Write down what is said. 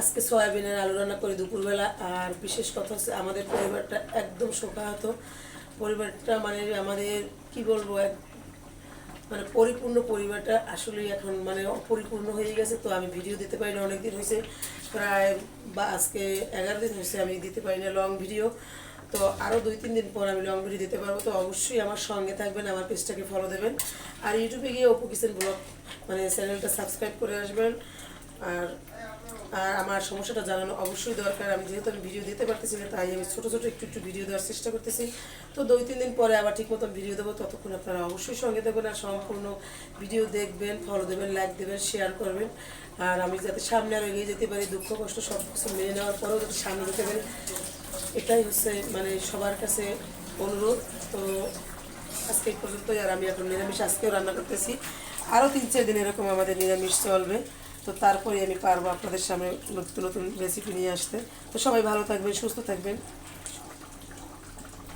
আজকে সয়াবিনের আলু রান্না করি দুপুরবেলা, আর বিশেষ কথা হচ্ছে আমাদের পরিবারটা একদম শোকাহত। পরিবারটা মানে আমাদের, কি বলব, এক মানে পরিপূর্ণ পরিবারটা আসলে এখন মানে অপরিপূর্ণ হয়ে গেছে। তো আমি ভিডিও দিতে পারি না, অনেকদিন হয়েছে। প্রায় বা আজকে এগারো দিন হয়েছে আমি দিতে পারি না লং ভিডিও তো আরও দুই, তিন দিন পর আমি লং ভিডিও দিতে পারব। তো অবশ্যই আমার সঙ্গে থাকবেন, আমার পেজটাকে ফলো দেবেন। আর ইউটিউবে গিয়ে অপু কিচেন ব্লগ মানে চ্যানেলটা সাবস্ক্রাইব করে আসবেন। আর আর আমার সমস্যাটা জানানো অবশ্যই দরকার। আমি যেহেতু আমি ভিডিও দিতে পারতেছি না, তাই আমি ছোটো ছোটো একটু একটু ভিডিও দেওয়ার চেষ্টা করতেছি। তো দুই, তিন দিন পরে আবার ঠিক মতন ভিডিও দেবো। ততক্ষণ আপনারা অবশ্যই সঙ্গে দেবেন আর সম্পূর্ণ ভিডিও দেখবেন ফলো দেবেন লাইক দেবেন শেয়ার করবেন। আর আমি যাতে সামনে আরও এগিয়ে যেতে পারি, দুঃখ, কষ্ট সব কিছু মেনে নেওয়ার পরেও যাতে সামনে যেতে পারি, এটাই হচ্ছে মানে সবার কাছে অনুরোধ। তো আজকে পর্যন্তই, আর আমি এখন নিরামিষ আজকেও রান্না করতেছি। আরও তিন, চার দিন এরকম আমাদের নিরামিষ চলবে। তো তারপরে আমি পারব আপনাদের সামনে নতুন নতুন রেসিপি নিয়ে আসতে। তো সবাই ভালো থাকবেন, সুস্থ থাকবেন।